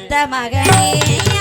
பெத்த மகனே.